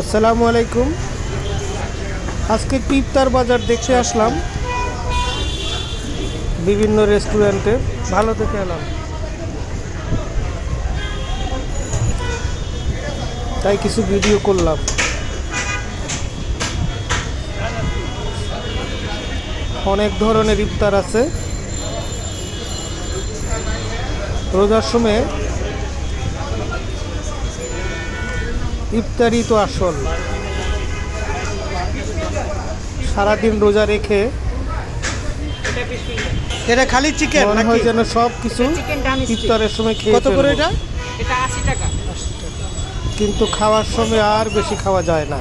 আসসালামু আলাইকুম। আজকে ইফতার বাজার দেখতে আসলাম। বিভিন্ন রেস্টুরেন্টে। ভালো দেখে এলাম। তাই কিছু ভিডিও করলাম। অনেক ধরনের ইফতার আছে। রোজার সময় ইফতারি তো আসল। সারাদিন রোজা রেখে এটা খালি চিকেন মনে হয় যেন সব কিছু ইফতারের সময় খেয়ে কত করে এটা? এটা আশি টাকা। কিন্তু খাওয়ার সময় আর বেশি খাওয়া যায় না।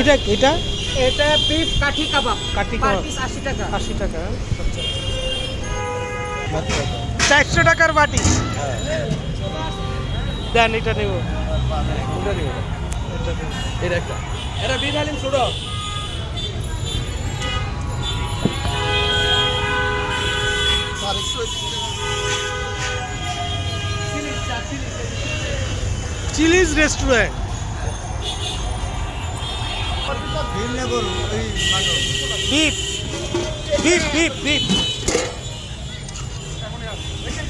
এটা এটা? এটা বিফ কাঠি কাবাব। কাঠি কাবাব। পিস আশি টাকা। আশি টাকা। চারশো টাকার বাটি। দেন এটা নেব। এটা একটা। এটা Chili's restaurant. Beef beef beef beef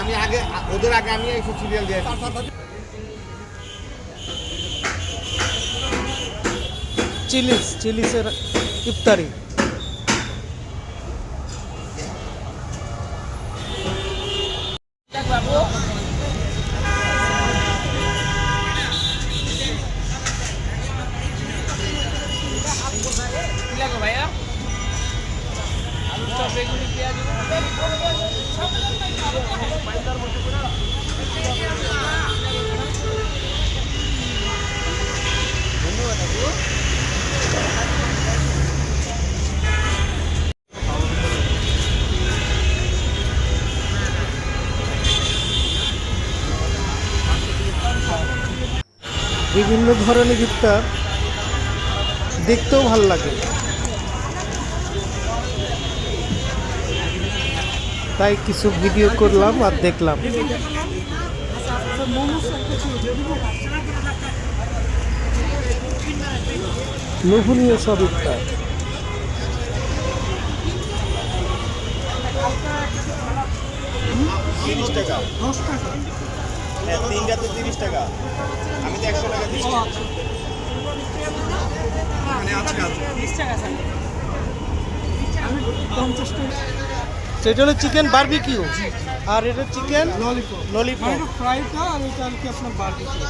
আমি আগে ওদের আগে আমি দিয়ে চিলিস চিলিসের ইফতারি। বিভিন্ন ধরনের ইফতার দেখতেও ভালো লাগে। তাই কিছু ভিডিও করলাম আর দেখলাম। লোভনীয় সব ইফতার তিরিশ টাকা হ্যাঁ তিনটা তো তিরিশ টাকা আমি তো একশো টাকা। দিচ্ছি সেটা হলো চিকেন বারবিকিউ। আর এটা চিকেন ললিপপ। ললিপপ ফ্রাইটা আর এটা আর কি আপনার বার্বিকিউ।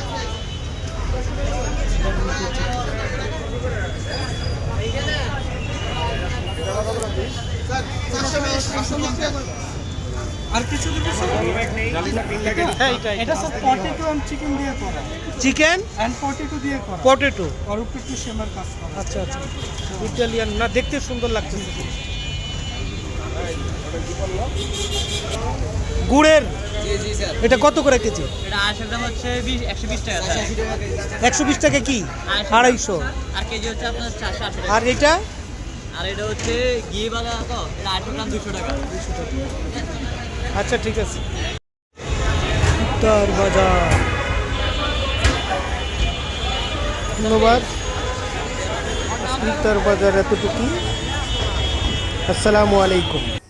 আর কিছু এটা এটা সব পটেটো চিকেন দিয়ে করা। চিকেন পটেটো দিয়ে করা। পটেটো আর উপরে একটু সেমার কাজ করা। আচ্ছা আচ্ছা। ইটালিয়ান না দেখতে সুন্দর লাগছে গুড়ের? এটা কত করে কেজি? এটা হচ্ছে একশো বিশ টাকা কি? আড়াইশো। আর কেজি হচ্ছে আপনার চারশো আশি আর এটা? আর এটা হচ্ছে ঘি বাগা তো এটা গ্রাম দুশো টাকা। আচ্ছা ঠিক আছে। ইফতার বাজার। ধন্যবাদ। ইফতার বাজার এতটুকু আসসালামু আলাইকুম